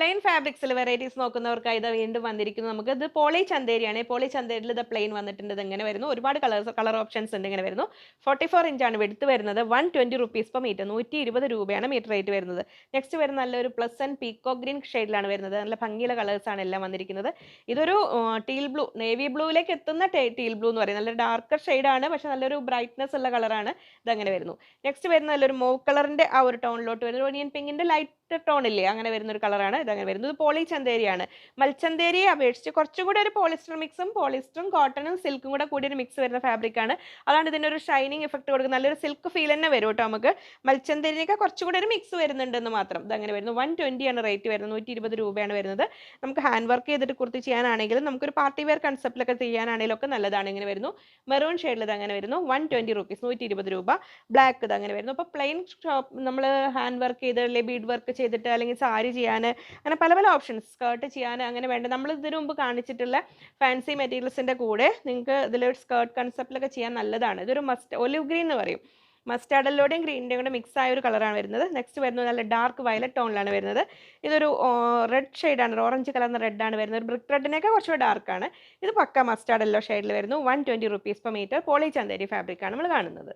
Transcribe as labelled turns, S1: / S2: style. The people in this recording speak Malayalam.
S1: പ്ലെയിൻ ഫാബ്രിക്സിൽ വെറൈറ്റീസ് നോക്കുന്നവർക്കായി ഇത് വീണ്ടും വന്നിരിക്കുന്നു. നമുക്ക് ഇത് പോളി ചന്തേരിയാണ്. പോളി ചന്തേരിൽ ഇത് പ്ലെയിൻ വന്നിട്ടുണ്ട്. ഇത് എങ്ങനെ വരുന്നു. ഒരുപാട് കളേഴ്സ് കളർ ഓപ്ഷൻസ് ഉണ്ട് ഇങ്ങനെ വരുന്നു. ഫോർട്ടി ഫോർ ഇഞ്ചാണ് വെടുത്ത് വരുന്നത്. One twenty rupees per metre നൂറ്റി ഇരുപത് രൂപയാണ് മീറ്റർ റേറ്റ് വരുന്നത്. നെക്സ്റ്റ് വരുന്ന നല്ലൊരു പ്ലസ് ആൻഡ് പീക്കോ ഗ്രീൻ ഷെയ്ഡിലാണ് വരുന്നത്. നല്ല ഭംഗിയുള്ള കളേഴ്സാണ് എല്ലാം വന്നിരിക്കുന്നത്. ഇതൊരു ടീൽ ബ്ലൂ നേവി ബ്ലൂവിലേക്ക് എത്തുന്ന ടീൽ ബ്ലൂ എന്ന് പറയുന്നത്. നല്ല ഡാർക്കർ ഷെയ്ഡാണ് പക്ഷെ നല്ലൊരു ബ്രൈറ്റ്നെസ് ഉള്ള കളറാണ് ഇതങ്ങനെ വരുന്നു. നെക്സ്റ്റ് വരുന്ന നല്ലൊരു മൂവ് കളറിന്റെ ആ ഒരു ടോണിലോട്ട് വരുന്നത് ഒനിയൻ പിങ്കിന്റെ ലൈറ്റ് ടോൺ ഇല്ലേ അങ്ങനെ വരുന്ന ഒരു കളറാണ്. ഇത് അങ്ങനെ വരുന്നത്. പോളി ചന്തേരിയാണ് മൽച്ചന്തേരിയെ അപേക്ഷിച്ച് കുറച്ചും കൂടി ഒരു പോളിസ്റ്റർ മിക്സും പോളിസ്റ്ററും കോട്ടണും സിൽക്കും കൂടെ കൂടി ഒരു മിക്സ് വരുന്ന ഫാബ്രിക് ആണ്. അതാണ് ഇതിന്റെ ഒരു ഷൈനിങ് എഫക്ട് കൊടുക്കുന്നത്. നല്ലൊരു സിൽക്ക് ഫീൽ തന്നെ വരും കേട്ടോ നമുക്ക്. മൽച്ചന്തേരിയൊക്കെ കുറച്ചുകൂടി ഒരു മിക്സ് വരുന്നുണ്ടെന്ന് മാത്രം. ഇത് അങ്ങനെ വരുന്നു വൺ ആണ് റേറ്റ് വരുന്നത്. നൂറ്റി ഇരുപത് രൂപയാണ് വരുന്നത്. നമുക്ക് ഹാൻഡ് വർക്ക് ചെയ്തിട്ട് കുർത്തി ചെയ്യാനാണെങ്കിലും നമുക്കൊരു പാർട്ടി വെയർ കൺസെപ്റ്റിലൊക്കെ ചെയ്യാനാണെങ്കിലും ഒക്കെ നല്ലതാണ്. ഇങ്ങനെ വരുന്നു. മെറൂൺ ഷെയ്ഡിൽ ഇത് അങ്ങനെ വരുന്നു. വൺ ട്വന്റി റുപ്പീസ് നൂറ്റി ഇരുപത് രൂപ. ബ്ലാക്ക് ഇത് അങ്ങനെ വരുന്നു. അപ്പോൾ പ്ലെയിൻ ഷോപ്പ് നമ്മൾ ഹാൻഡ് വർക്ക് ചെയ്ത് അല്ലെങ്കിൽ ബീഡ് വർക്ക് ചെയ്തിട്ട് അല്ലെങ്കിൽ സാരി ചെയ്യാൻ അങ്ങനെ പല പല ഓപ്ഷൻസ് സ്കേർട്ട് ചെയ്യാൻ അങ്ങനെ വേണ്ട. നമ്മൾ ഇതിനു മുമ്പ് കാണിച്ചിട്ടുള്ള ഫാൻസി മെറ്റീരിയൽസിന്റെ കൂടെ നിങ്ങൾക്ക് ഇതിലൊരു സ്കേർട്ട് കൺസെപ്റ്റിലൊക്കെ ചെയ്യാൻ നല്ലതാണ്. ഇതൊരു മസ്റ്റ് ഒലിവ് ഗ്രീൻ എന്ന് പറയും. മസ്റ്റാർഡല്ലോടെയും ഗ്രീനിന്റെയും കൂടെ മിക്സ് ആയ ഒരു കളറാണ് വരുന്നത്. നെക്സ്റ്റ് വരുന്നത് നല്ല ഡാർക്ക് വയലറ്റ് ടോണിലാണ് വരുന്നത്. ഇതൊരു റെഡ് ഷെയ്ഡാണ് ഓറഞ്ച് കളർന്ന റെഡാണ് വരുന്നത്. ബ്രിക്ക് റെഡിനൊക്കെ കുറച്ചുകൂടെ ഡാർക്കാണ് ഇത് പക്ക മസ്റ്റാർഡ് യെല്ലോ ഷെയ്ഡിൽ വരുന്നു. One twenty rupees per metre poly Chanderi ഫാബ്രിക്കാണ് നമ്മൾ കാണുന്നത്.